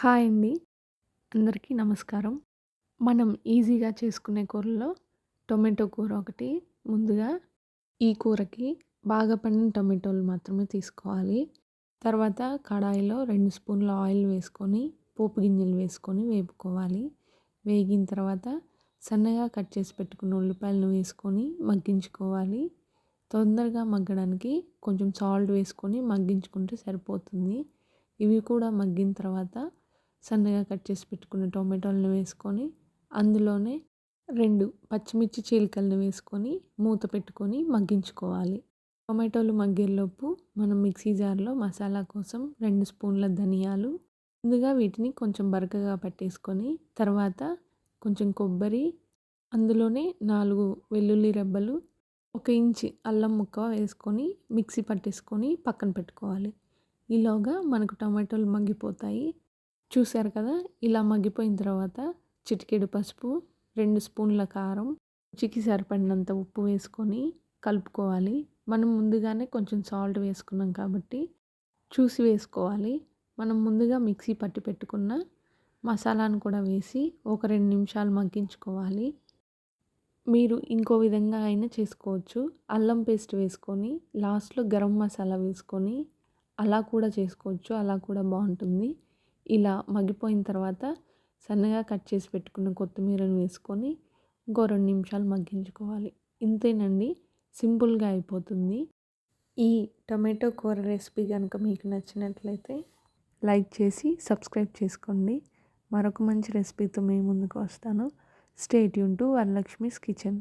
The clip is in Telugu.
హాయ్ అండి. అందరికీ నమస్కారం. మనం ఈజీగా చేసుకునే కూరల్లో టొమాటో కూర ఒకటి ముందుగా ఈ కూరకి బాగా పండిన టొమాటోలు మాత్రమే తీసుకోవాలి. తర్వాత కడాయిలో రెండు స్పూన్ల ఆయిల్ వేసుకొని పోపు గింజలు వేసుకొని వేపుకోవాలి. వేగిన తర్వాత సన్నగా కట్ చేసి పెట్టుకున్న ఉల్లిపాయలను వేసుకొని మగ్గించుకోవాలి. తొందరగా మగ్గడానికి కొంచెం సాల్ట్ వేసుకొని మగ్గించుకుంటే సరిపోతుంది. ఇవి కూడా మగ్గిన తర్వాత సన్నగా కట్ చేసి పెట్టుకున్న టొమాటోలను వేసుకొని అందులోనే రెండు పచ్చిమిర్చి చీలికలను వేసుకొని మూత పెట్టుకొని మగ్గించుకోవాలి. టొమాటోలు మగ్గేలోపు మనం మిక్సీ జార్లో మసాలా కోసం రెండు స్పూన్ల ధనియాలు ముందుగా వీటిని కొంచెం బరకగా పట్టేసుకొని తర్వాత కొంచెం కొబ్బరి అందులోనే నాలుగు వెల్లుల్లి రెబ్బలు ఒక ఇంచి అల్లం ముక్క వేసుకొని మిక్సీ పట్టేసుకొని పక్కన పెట్టుకోవాలి. ఈలోగా మనకు టమాటోలు మగ్గిపోతాయి. చూశారు కదా? ఇలా మగ్గిపోయిన తర్వాత చిటికెడు పసుపు రెండు స్పూన్ల కారం రుచికి సరిపడినంత ఉప్పు వేసుకొని కలుపుకోవాలి. మనం ముందుగానే కొంచెం సాల్ట్ వేసుకున్నాం కాబట్టి చూసి వేసుకోవాలి. మనం ముందుగా మిక్సీ పట్టి పెట్టుకున్న మసాలాను కూడా వేసి ఒక రెండు నిమిషాలు మగ్గించుకోవాలి. మీరు ఇంకో విధంగా అయినా చేసుకోవచ్చు. అల్లం పేస్ట్ వేసుకొని లాస్ట్లో గరం మసాలా వేసుకొని అలా కూడా చేసుకోవచ్చు. అలా కూడా బాగుంటుంది. ఇలా మగ్గిపోయిన తర్వాత సన్నగా కట్ చేసి పెట్టుకున్న కొత్తిమీరను వేసుకొని ఇంకో రెండు నిమిషాలు మగ్గించుకోవాలి. ఇంతేనండి సింపుల్గా అయిపోతుంది. ఈ టొమాటో కూర రెసిపీ కనుక మీకు నచ్చినట్లయితే లైక్ చేసి సబ్స్క్రైబ్ చేసుకోండి. మరొక మంచి రెసిపీతో మేము ముందుకు వస్తాను. State Yoon to Varalakshmi's kitchen.